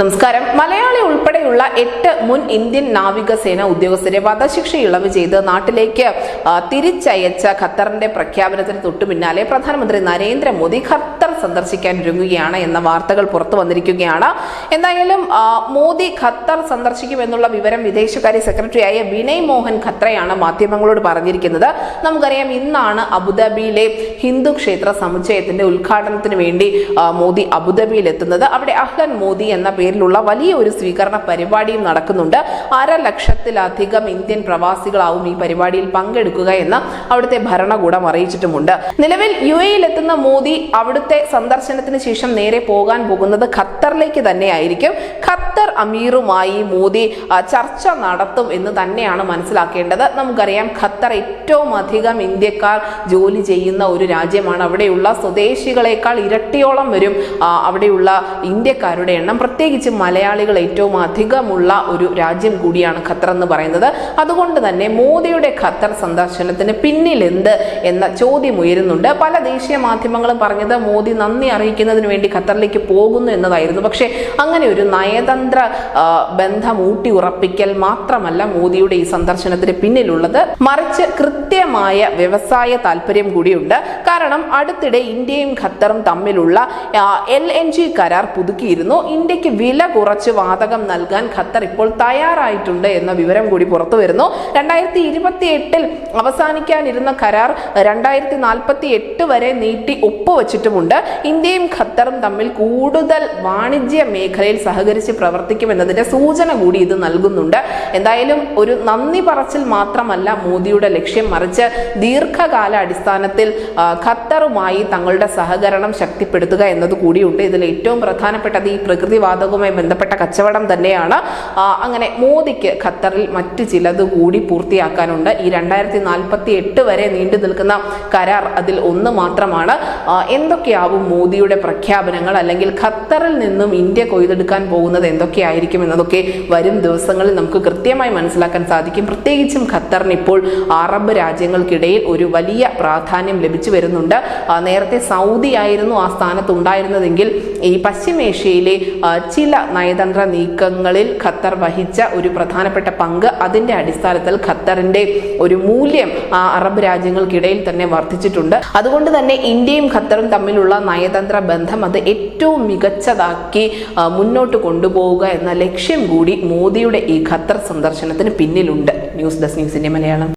നമസ്കാരം. മലയാളി ഉൾപ്പെടെയുള്ള എട്ട് മുൻ ഇന്ത്യൻ നാവികസേന ഉദ്യോഗസ്ഥരെ വധശിക്ഷ ഇളവ് ചെയ്ത് നാട്ടിലേക്ക് തിരിച്ചയച്ച ഖത്തറിന്റെ പ്രഖ്യാപനത്തിന് തൊട്ടു പിന്നാലെ പ്രധാനമന്ത്രി നരേന്ദ്രമോദി ഖത്തർ സന്ദർശിക്കാൻ ഒരുങ്ങുകയാണ് എന്ന വാർത്തകൾ പുറത്തു വന്നിരിക്കുകയാണ്. എന്തായാലും മോദി ഖത്തർ സന്ദർശിക്കുമെന്നുള്ള വിവരം വിദേശകാര്യ സെക്രട്ടറിയായ വിനയ് മോഹൻ ഖത്രയാണ് മാധ്യമങ്ങളോട് പറഞ്ഞിരിക്കുന്നത്. നമുക്കറിയാം ഇന്നാണ് അബുദാബിയിലെ ഹിന്ദു ക്ഷേത്ര സമുച്ചയത്തിന്റെ ഉദ്ഘാടനത്തിന് വേണ്ടി മോദി അബുദാബിയിൽ എത്തുന്നത് അവിടെ അഹ്ലൻ മോദി എന്ന പേരിലുള്ള വലിയ ഒരു സ്വീകരണ പരിപാടിയും നടക്കുന്നുണ്ട്. അര ലക്ഷത്തിലധികം ഇന്ത്യൻ പ്രവാസികളാവും ഈ പരിപാടിയിൽ പങ്കെടുക്കുക എന്ന് അവിടുത്തെ ഭരണകൂടം അറിയിച്ചിട്ടുമുണ്ട്. നിലവിൽ യു എയിൽ എത്തുന്ന മോദി അവിടുത്തെ സന്ദർശനത്തിന് ശേഷം നേരെ പോകാൻ പോകുന്നത് ഖത്തറിലേക്ക് തന്നെയായിരിക്കും. ഖത്തർ അമീറുമായി മോദി ചർച്ച നടത്തും എന്ന് തന്നെയാണ് മനസ്സിലാക്കേണ്ടത്. നമുക്കറിയാം ഖത്തർ ഏറ്റവും അധികം ഇന്ത്യക്കാർ ജോലി ചെയ്യുന്ന ഒരു രാജ്യമാണ്. അവിടെയുള്ള സ്വദേശികളെക്കാൾ ഇരട്ടിയോളം വരും അവിടെയുള്ള ഇന്ത്യക്കാരുടെ എണ്ണം. പ്രത്യേകിച്ച് മലയാളികൾ ഏറ്റവും അധികമുള്ള ഒരു രാജ്യം കൂടിയാണ് ഖത്തർ എന്ന് പറയുന്നത്. അതുകൊണ്ട് തന്നെ മോദിയുടെ ഖത്തർ സന്ദർശനത്തിന് പിന്നിൽ എന്ത് എന്ന ചോദ്യം ഉയരുന്നുണ്ട്. പല ദേശീയ മാധ്യമങ്ങളും പറഞ്ഞത് മോദി നന്ദി അറിയിക്കുന്നതിന് വേണ്ടി ഖത്തറിലേക്ക് പോകുന്നു എന്നതായിരുന്നു. പക്ഷേ അങ്ങനെ ഒരു നയതന്ത്ര ബന്ധം ഊട്ടി ഉറപ്പിക്കൽ മാത്രമല്ല മോദിയുടെ ഈ സന്ദർശനത്തിന് പിന്നിലുള്ളത്. മറിച്ച് കൃത്യമായ വ്യവസായ താല്പര്യം കൂടിയുണ്ട്. കാരണം അടുത്തിടെ ഇന്ത്യയും ഖത്തറും തമ്മിലുള്ള എൽ എൻ ജി കരാർ പുതുക്കിയിരുന്നു. ഇന്ത്യയ്ക്ക് വില കുറച്ച് വാതകം നൽകാൻ ഖത്തർ ഇപ്പോൾ തയ്യാറായിട്ടുണ്ട് എന്ന വിവരം കൂടി പുറത്തു വരുന്നു. രണ്ടായിരത്തി ഇരുപത്തി എട്ടിൽ അവസാനിക്കാനിരുന്ന കരാർ രണ്ടായിരത്തി നാൽപ്പത്തി എട്ട് വരെ നീട്ടി ഒപ്പുവച്ചിട്ടുമുണ്ട് ഇന്ത്യയും ഖത്തറും തമ്മിൽ കൂടുതൽ വാണിജ്യ മേഖലയിൽ സഹകരിച്ച് പ്രവർത്തിക്കുമെന്നതിന്റെ സൂചന കൂടി ഇത് നൽകുന്നുണ്ട്. എന്തായാലും ഒരു നന്ദി പറച്ചിൽ മാത്രമല്ല മോദിയുടെ ലക്ഷ്യം മറിച്ച് ദീർഘകാല അടിസ്ഥാനത്തിൽ ഖത്തറുമായി തങ്ങളുടെ സഹകരണം ശക്തിപ്പെടുത്തുക എന്നത് കൂടിയുണ്ട് ഇതിൽ ഏറ്റവും പ്രധാനപ്പെട്ടത് ഈ പ്രകൃതിവാതകവുമായി ബന്ധപ്പെട്ട കച്ചവടം തന്നെയാണ്. അങ്ങനെ മോദിക്ക് ഖത്തറിൽ മറ്റ് ചിലത് കൂടി പൂർത്തിയാക്കാനുണ്ട്. ഈ രണ്ടായിരത്തി നാൽപ്പത്തി എട്ട് വരെ നീണ്ടു നിൽക്കുന്ന കരാർ അതിൽ ഒന്ന് മാത്രമാണ്. എന്തൊക്കെയാവും മോദിയുടെ പ്രഖ്യാപനങ്ങൾ? അല്ലെങ്കിൽ ഖത്തറിൽ നിന്നും ഇന്ത്യ കൊയ്തെടുക്കാൻ പോകുന്നത് എന്തൊക്കെയായിരിക്കും എന്നതൊക്കെ വരും ദിവസങ്ങളിൽ നമുക്ക് കൃത്യമായി മനസ്സിലാക്കാൻ സാധിക്കും. പ്രത്യേകിച്ചും ഖത്തറിന് ഇപ്പോൾ അറബ് രാജ്യങ്ങൾക്കിടയിൽ ഒരു വലിയ പ്രാധാന്യം ലഭിച്ചു വരുന്നുണ്ട്. നേരത്തെ സൗദി ആയിരുന്നു ആ സ്ഥാനത്ത് ഉണ്ടായിരുന്നതെങ്കിൽ ഈ പശ്ചിമേഷ്യയിലെ ചില നയതന്ത്ര നീക്കങ്ങളിൽ ഖത്തർ വഹിച്ച ഒരു പ്രധാനപ്പെട്ട പങ്ക്. അതിന്റെ അടിസ്ഥാനത്തിൽ ഖത്തറിന്റെ ഒരു മൂല്യം ആ അറബ് രാജ്യങ്ങൾക്കിടയിൽ തന്നെ വർദ്ധിച്ചിട്ടുണ്ട്. അതുകൊണ്ട് തന്നെ ഇന്ത്യയും ഖത്തറും തമ്മിലുള്ള നയതന്ത്ര ബന്ധം അത് ഏറ്റവും മികച്ചതാക്കി മുന്നോട്ട് കൊണ്ടുപോവുക എന്ന ലക്ഷ്യം കൂടി മോദിയുടെ ഈ ഖത്തർ സന്ദർശനത്തിന് പിന്നിലുണ്ട്. ന്യൂസ് ഡെസ്ക് ന്യൂസിന്റെ മലയാളം.